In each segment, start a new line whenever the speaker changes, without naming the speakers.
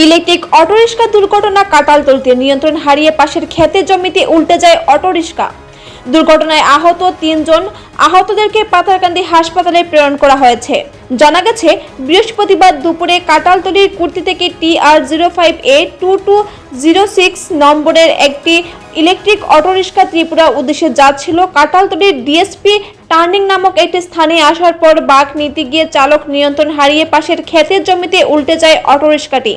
Electric autorickshaw দুর্ঘটনা কাটাল তুলতে নিয়ন্ত্রণ হারিয়ে পাশের খেতে জমিতে উল্টে যায় অটোরিক্সা দুর্ঘটনায় আহত তিনজন, আহতদেরকে পাথারকান্দি হাসপাতালে প্রেরণ করা হয়েছে। জানা গেছে, বৃহস্পতিবার দুপুরে কাটালতলির কুর্তি থেকে T R zero five A two two zero six নম্বরের একটি ইলেকট্রিক অটোরিক্সা ত্রিপুরা উদ্দেশ্যে যাচ্ছিল। কাটালতলির ডিএসপি টার্নিং নামক একটি স্থানে আসার পর বাঘ নিতে গিয়ে চালক নিয়ন্ত্রণ হারিয়ে পাশের ক্ষেতের জমিতে উল্টে যায় অটোরিক্সাটি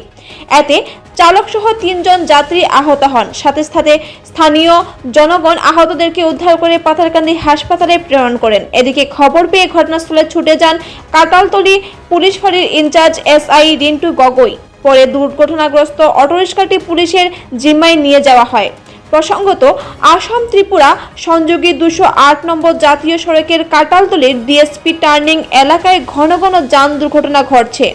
এতে চালক সহ তিনজন যাত্রী আহত হন। সাথে সাথে স্থানীয় জনগণ আহতদেরকে উদ্ধার করে পাথারকান্দি হাসপাতালে প্রেরণ করেন। এদিকে খবর পেয়ে ঘটনাস্থলে ছুটে যান কাটালতলি পুলিশ ফাঁড়ির ইনচার্জ এসআই রিন্টু গগৈ। পরে দুর্ঘটনাগ্রস্ত অটোরিক্সাটি পুলিশের জিম্মায় নিয়ে যাওয়া হয়। প্রসঙ্গত, আসাম ত্রিপুরা সংযোগী দুশো আট নম্বর জাতীয় সড়কের কাটালতলির ডিএসপি টার্নিং এলাকায় ঘন ঘন যান দুর্ঘটনা ঘটছে।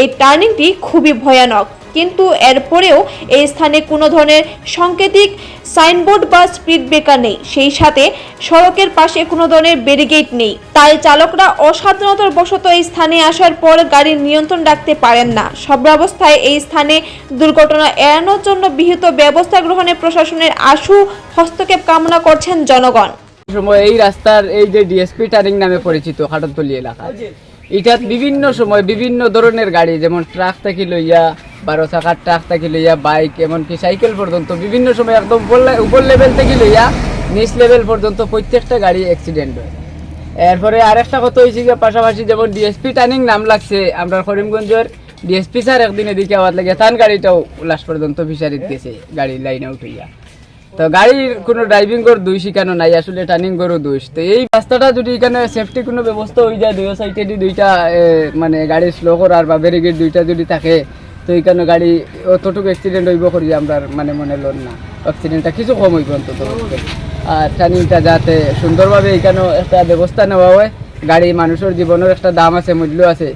এই টার্নিংটি খুবই ভয়ানক। কিন্তু এরপরেও এই স্থানে কোনো ধরনের সাংকেতিক সাইনবোর্ড বা স্পিড ব্রেকার নেই। সেই সাথে সড়কের পাশে কোনো ধরনের ব্যারিগেড নেই। তাই চালকরা অসাবধানতার বশত এই স্থানে আসার পর গাড়ির নিয়ন্ত্রণ রাখতে পারেন না। সব অবস্থায় এই স্থানে দুর্ঘটনা এড়ানোর জন্য বিহিত ব্যবস্থা গ্রহণে প্রশাসনের আশু, হস্তক্ষেপ কামনা করছেন জনগণ।
সময় এই রাস্তার এই যে ডিএসপি টার্নিং নামে পরিচিত খাটনতলি এলাকা এটাত বিভিন্ন সময় বিভিন্ন ধরনের গাড়ি, যেমন ট্রাক থেকে লইয়া, বারো চাকার ট্রাক থাকি লইয়া বাইক এমনকি সাইকেল পর্যন্ত বিভিন্ন সময় একদম উপর লেভেল থেকে লইয়া, নিচ লেভেল পর্যন্ত প্রত্যেকটা গাড়ি অ্যাক্সিডেন্ট হয়। এরপরে আরেকটা কথা হয়েছে যে পাশাপাশি যেমন ডিএসপি টার্নিং নাম লাগছে, আমরা করিমগঞ্জের ডিএসপি স্যার একদিন এদিকে আওয়াজ লাগে তান গাড়িটাও লাস্ট পর্যন্ত ফিশারিত গেছে গাড়ি লাইনে উঠাইয়া তো গাড়ির কোনো ড্রাইভিং কর দুই শিখানো নাই, আসলে টার্নিং করো দুই তো এই রাস্তাটা যদি এখানে সেফটি কোনো ব্যবস্থা হয়ে যায় দুই সাইডে যদি দুইটা মানে গাড়ি স্লো করার বা ব্যারিগেড দুইটা যদি থাকে, তো এখানে গাড়ি অতটুকু অ্যাক্সিডেন্ট হইব করি আমরা মানে মনে লোন না। অ্যাক্সিডেন্টটা কিছু কম হইব অন্তত আর টার্নিংটা যাতে সুন্দরভাবে এখানেও একটা ব্যবস্থা নেওয়া হয়, গাড়ি মানুষের জীবনের একটা দাম আছে, মূল্য আছে।